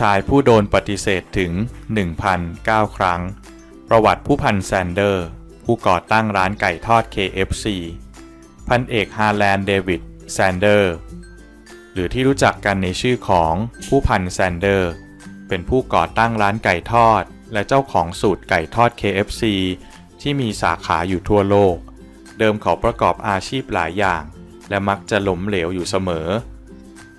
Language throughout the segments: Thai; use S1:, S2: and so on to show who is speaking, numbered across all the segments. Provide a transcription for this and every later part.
S1: ชายผู้โดนปฏิเสธถึง 1,009 ครั้ง ประวัติผู้พันแซนเดอร์ ผู้ก่อตั้งร้านไก่ทอด KFC พันเอกฮาแลนด์เดวิดแซนเดอร์ หรือที่รู้จักกันในชื่อของผู้พันแซนเดอร์ เป็นผู้ก่อตั้งร้านไก่ทอด และเจ้าของสูตรไก่ทอด KFC ที่มีสาขาอยู่ทั่วโลก เดิมเขาประกอบอาชีพหลายอย่าง และมักจะล้มเหลวอยู่เสมอ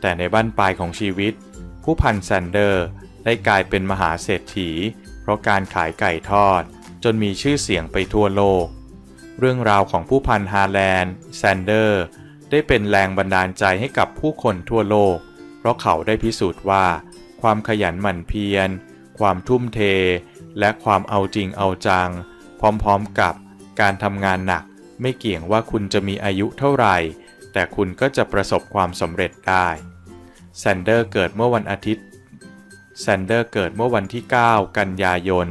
S1: แต่ในบั้นปลายของชีวิต ผู้พันแซนเดอร์ได้กลายเป็นมหาเศรษฐี เพราะการขายไก่ทอด จนมีชื่อเสียงไปทั่วโลก เรื่องราวของผู้พันฮาแลนด์แซนเดอร์ ได้เป็นแรงบันดาลใจให้กับผู้คนทั่วโลก เพราะเขาได้พิสูจน์ว่า ความขยันหมั่นเพียร ความทุ่มเท และความเอาจริงเอาจัง พร้อมๆกับการทำงานหนักไม่เกี่ยงว่าคุณจะมีอายุเท่าไหร่ แต่คุณก็จะประสบความสำเร็จได้ แซนเดอร์เกิดเมื่อวันอาทิตย์ แซนเดอร์เกิดเมื่อวันที่ 9 กันยายน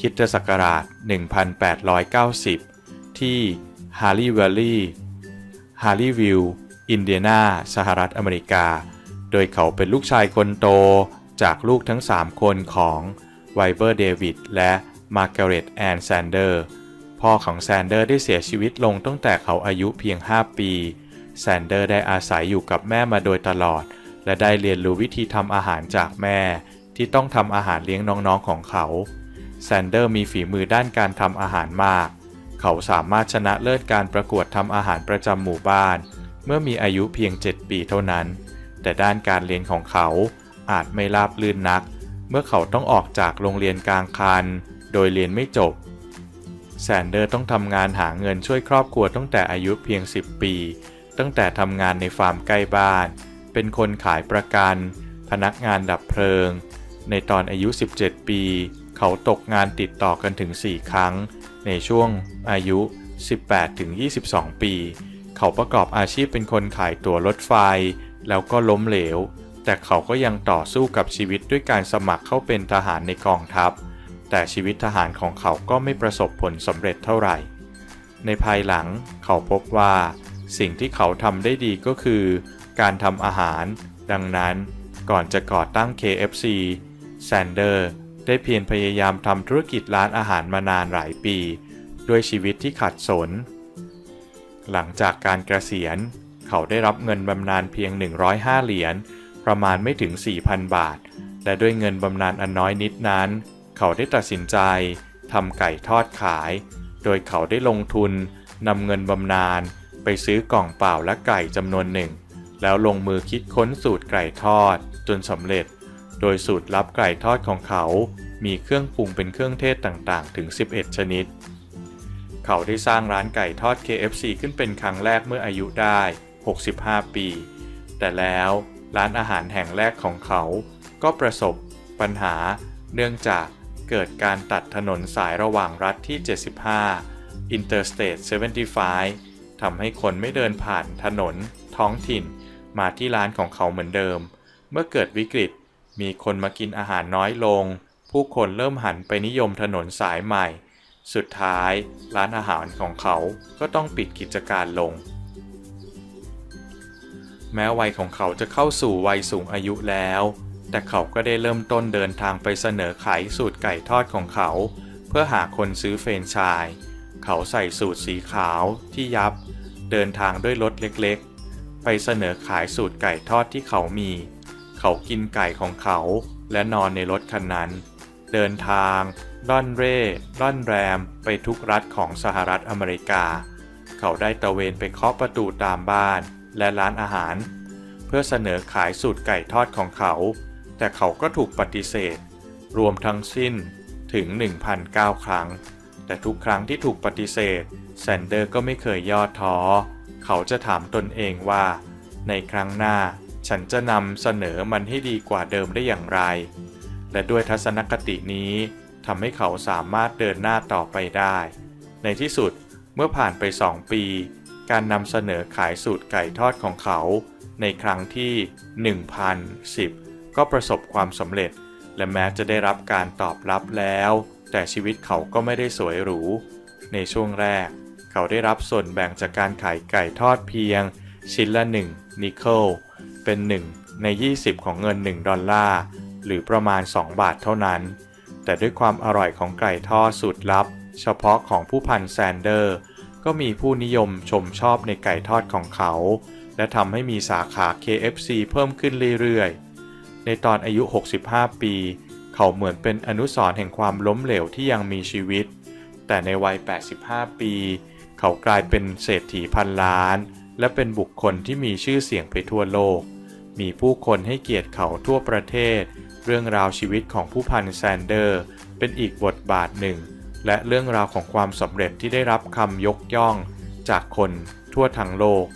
S1: คริสตศักราช 1890 ที่ฮาร์ลีย์วลลีย์ฮาร์ลีย์วิลล์อินเดียนาสหรัฐอเมริกา โดยเขาเป็นลูกชายคนโตจากลูกทั้ง 3 คนของไวเบอร์เดวิดและมาร์กาเร็ตแอนแซนเดอร์ พ่อของแซนเดอร์ได้เสียชีวิตลงตั้งแต่เขาอายุเพียง 5 ปี แซนเดอร์ได้อาศัยอยู่กับแม่มาโดยตลอด และได้เรียนรู้วิธีทำอาหารจากแม่ ที่ต้องทำอาหารเลี้ยงน้องๆของเขา แซนเดอร์มีฝีมือด้านการทำอาหารมาก เขาสามารถชนะเลิศการประกวดทำอาหารประจำหมู่บ้าน เมื่อมีอายุเพียง 7 ปีเท่านั้น แต่ด้านการเรียนของเขาอาจไม่ราบรื่นนัก เมื่อเขาต้องออกจากโรงเรียนกลางคัน โดยเรียนไม่จบ แซนเดอร์ต้องทำงานหาเงินช่วยครอบครัวตั้งแต่อายุเพียง 10 ปี ตั้งแต่ทำงานในฟาร์มใกล้บ้าน เป็นคนขายประกัน พนักงานดับเพลิง ในตอนอายุ 17 ปี เขาตกงานติดต่อกันถึง 4 ครั้ง ในช่วงอายุ 18-22 ปี เขาประกอบอาชีพเป็นคนขายตั๋วรถไฟ แล้วก็ล้มเหลว แต่เขาก็ยังต่อสู้กับชีวิตด้วยการสมัครเข้าเป็นทหารในกองทัพ แต่ชีวิตทหารของเขาก็ไม่ประสบผลสำเร็จเท่าไหร่ ในภายหลังเขาพบว่า สิ่งที่เขาทำได้ดีก็คือ การทำอาหาร ดังนั้นก่อนจะก่อตั้ง KFC แซนเดอร์ได้เพียรพยายามทำธุรกิจร้านอาหารมานานหลายปี ด้วยชีวิตที่ขัดสน หลังจากการเกษียณ เขาได้รับเงินบำนาญเพียง 105 เหรียญประมาณไม่ถึง 4,000 บาท และด้วยเงินบำนาญอันน้อยนิดนั้น เขาได้ตัดสินใจทำไก่ทอดขาย โดยเขาได้ลงทุนนำเงินบำนาญไปซื้อกล่องเปล่าและไก่จำนวนหนึ่ง แล้วลงมือคิดค้นสูตรไก่ทอด จนสำเร็จ โดยสูตรลับไก่ทอดของเขา มีเครื่องปรุงเป็นเครื่องเทศต่างๆ ถึง 11 ชนิด เขาได้สร้างร้านไก่ทอด KFC ขึ้นเป็นครั้งแรกเมื่ออายุได้ 65 ปี แต่แล้วร้านอาหารแห่งแรกของเขา ก็ประสบปัญหา เนื่องจากเกิดการตัดถนนสายระหว่างรัฐที่ 75 Interstate 75ทำให้คนไม่เดินผ่านถนนท้องถิ่น มาที่ร้านของเขาเหมือนเดิม เมื่อเกิดวิกฤต มีคนมากินอาหารน้อยลง ผู้คนเริ่มหันไปนิยมถนนสายใหม่ สุดท้าย ร้านอาหารของเขาก็ต้องปิดกิจการลง แม้วัยของเขาจะเข้าสู่วัยสูงอายุแล้ว แต่เขาก็ได้เริ่มต้นเดินทางไปเสนอขายสูตรไก่ทอดของเขา เพื่อหาคนซื้อเฟรนไชส์เขาใส่สูตรสีขาวที่ยับ เดินทางด้วยรถเล็ก ไปเสนอขายสูตรไก่ทอดที่เขามี เขากินไก่ของเขา และนอนในรถคันนั้น เดินทางล่อนเร่ล่อนแรมไปทุกรัฐของสหรัฐอเมริกา เขาได้ตะเวนไปเคาะประตูตามบ้านและร้านอาหาร เพื่อเสนอขายสูตรไก่ทอดของเขา แต่เขาก็ถูกปฏิเสธ รวมทั้งสิ้นถึง 1,009 ครั้ง แต่ทุกครั้งที่ถูกปฏิเสธแซนเดอร์ก็ไม่เคยย่อท้อ เขาจะถามตนเองว่า ในครั้งหน้าฉันจะนำเสนอมันให้ดีกว่าเดิมได้อย่างไร และด้วยทัศนคตินี้ทำให้เขาสามารถเดินหน้าต่อไปได้ ในที่สุดเมื่อผ่านไป2ปี การนำเสนอขายสูตรไก่ทอดของเขา ในครั้งที่ 1010 ก็ประสบความสำเร็จ และแม้จะได้รับการตอบรับแล้ว แต่ชีวิตเขาก็ไม่ได้สวยหรู ในช่วงแรก เขาได้รับส่วนแบ่งจากการขายไก่ทอดเพียง ชิ้นละ 1 นิเกิลเป็น 1 ใน 20 ของเงิน 1 ดอลลาร์ หรือประมาณ 2 บาทเท่านั้น แต่ด้วยความอร่อยของไก่ทอดสูตรลับ เฉพาะของผู้พันแซนเดอร์ ก็มีผู้นิยมชมชอบในไก่ทอดของเขา และทำให้มีสาขา KFC เพิ่มขึ้นเรื่อยๆ ในตอนอายุ 65 ปี เขาเหมือนเป็นอนุสรณ์แห่งความล้มเหลวที่ยังมีชีวิต แต่ในวัย 85 ปี เขากลายเป็นเศรษฐีพันล้าน และเป็นบุคคลที่มีชื่อเสียงไปทั่วโลก มีผู้คนให้เกียรติเขาทั่วประเทศ เรื่องราวชีวิตของผู้พันแซนเดอร์ เป็นอีกบทบาทหนึ่ง และเรื่องราวของความสำเร็จที่ได้รับคำยกย่อง จากคนทั่วทั้งโลก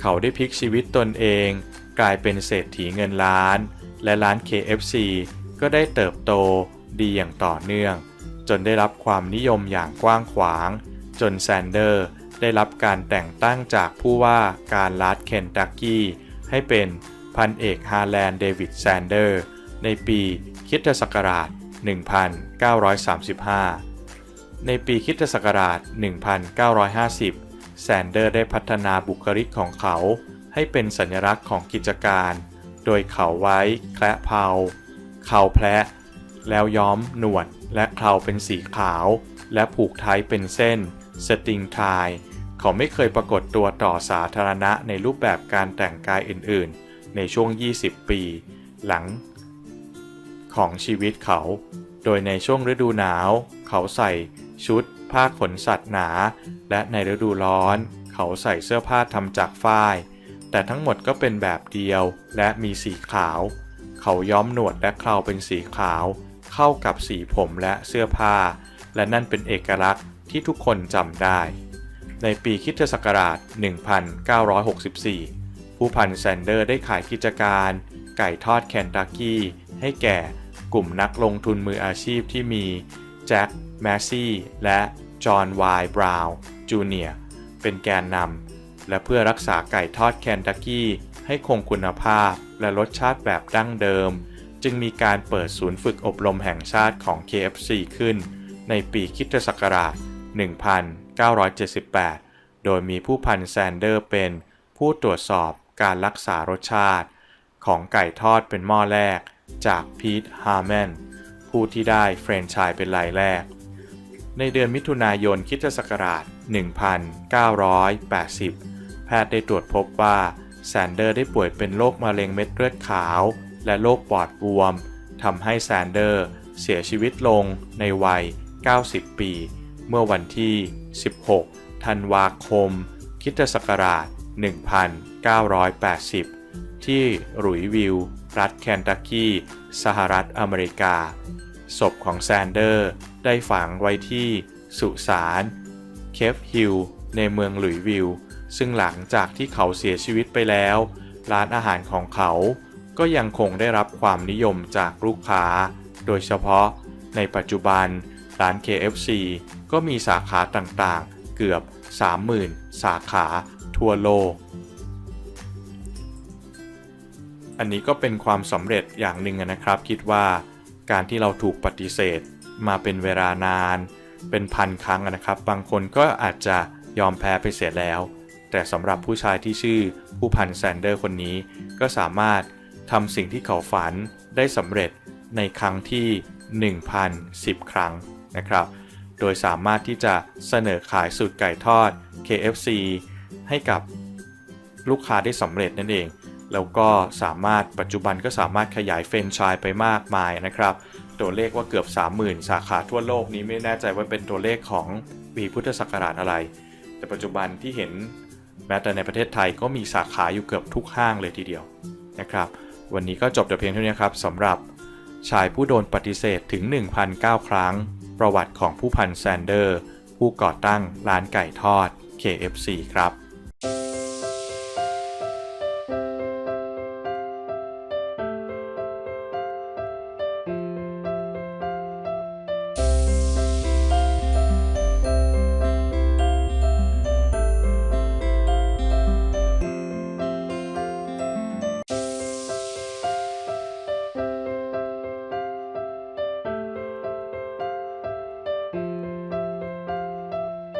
S1: เขาได้พลิกชีวิตตนเอง กลายเป็นเศรษฐีเงินล้าน และร้าน KFC ก็ได้เติบโตดีอย่างต่อเนื่อง จนได้รับความนิยมอย่างกว้างขวาง จนแซนเดอร์ ได้รับการแต่งตั้งจากผู้ว่าการรัฐเคนตักกี้ ให้เป็นพันเอกฮาร์แลนด์เดวิดแซนเดอร์ ในปีคริสตศักราช 1935 ในปีคริสตศักราช 1950 แซนเดอร์ได้พัฒนาบุคลิกของเขา ให้เป็นสัญลักษณ์ของกิจการ โดยเขาไว้แคละเพาเขาแพละ แล้วย้อมหนวดและเคราเป็นสีขาว และผูกไทยเป็นเส้น สติงไทยเขาไม่เคยปรากฏตัวต่อสาธารณะในรูปแบบการแต่งกายอื่นๆ ในช่วง 20 ปี หลัง ของชีวิตเขา โดยในช่วงฤดูหนาว เขาใส่ชุด ผ้าขนสัตว์หนา และในฤดูร้อน เขาใส่เสื้อผ้าทำจากฝ้าย แต่ทั้งหมดก็เป็นแบบเดียวและมีสีขาว เขาย้อมหนวดและเคราเป็นสีขาว เข้ากับสีผมและเสื้อผ้า และนั่นเป็นเอกลักษณ์ที่ทุกคนจำได้ ในปีคริสตศักราช 1964 ผู้พันแซนเดอร์ได้ขายกิจการ ไก่ทอดแคนตักกี้ ให้แก่กลุ่มนักลงทุนมืออาชีพที่มีแจ็คแมซี่และจอห์นวายบราวน์จูเนียร์เป็นแกนนำและเพื่อรักษาไก่ทอดแคนตักกี้ให้คงคุณภาพและรสชาติแบบดั้งเดิม จึงมีการเปิดศูนย์ฝึกอบรมแห่งชาติของ KFC ขึ้น ในปีคิตศักราช 1978 โดยมีผู้พันแซนเดอร์เป็นผู้ตรวจสอบการรักษารสชาติ ของไก่ทอดเป็นหม้อแรกจากพีทฮาร์แมนผู้ที่ได้แฟรนไชส์เป็นรายแรก ในเดือนมิถุนายนคิตศักราช 1980 แพทย์ได้ตรวจพบว่าแซนเดอร์ได้ป่วยเป็นโรคมะเร็งเม็ดเลือดขาว และโรคปอดบวมทำให้แซนเดอร์เสียชีวิตลงในวัย 90 ปี เมื่อวันที่ 16 ธันวาคม คิตศักราช 1980 ที่หรุยวิล รัฐแคนตักกี้ สหรัฐอเมริกา ศพของแซนเดอร์ได้ฝังไว้ที่สุสานเคฟฮิลในเมืองหลุยวิล ซึ่งหลังจากที่เขาเสียชีวิตไปแล้ว ร้านอาหารของเขา ก็ยังคงได้รับความนิยมจากลูกค้า โดยเฉพาะในปัจจุบันร้าน KFC ก็มีสาขาต่างๆ เกือบ 30,000 สาขาทั่วโลก อันนี้ก็เป็นความสำเร็จอย่างหนึ่งนะครับ คิดว่าการที่เราถูกปฏิเสธมาเป็นเวลานาน เป็นพันครั้งนะครับ บางคนก็อาจจะยอมแพ้ไปเสียแล้ว แต่สำหรับผู้ชายที่ชื่อผู้พันแซนเดอร์คนนี้ก็สามารถ ทำสิ่งที่เขาฝันได้สำเร็จในครั้งที่ 1,010 ครั้งนะครับ โดยสามารถที่จะเสนอขายสูตรไก่ทอด KFC ให้กับลูกค้าได้สำเร็จนั่นเอง แล้วก็สามารถปัจจุบันก็สามารถขยายเฟรนไชส์ไปมากมายนะครับ ตัวเลขว่าเกือบ 30,000 สาขาทั่วโลกนี้ไม่แน่ใจว่าเป็นตัวเลขของปีพุทธศักราชอะไร แต่ปัจจุบันที่เห็นแม้แต่ในประเทศไทยก็มีสาขาอยู่เกือบทุกห้างเลยทีเดียวนะครับ วันนี้ก็จบแต่เพียงเท่านี้ครับสำหรับชายผู้โดนปฏิเสธถึง 1,009 ครั้ง ประวัติของผู้พันแซนเดอร์ ผู้ก่อตั้งร้านไก่ทอด KFC ครับ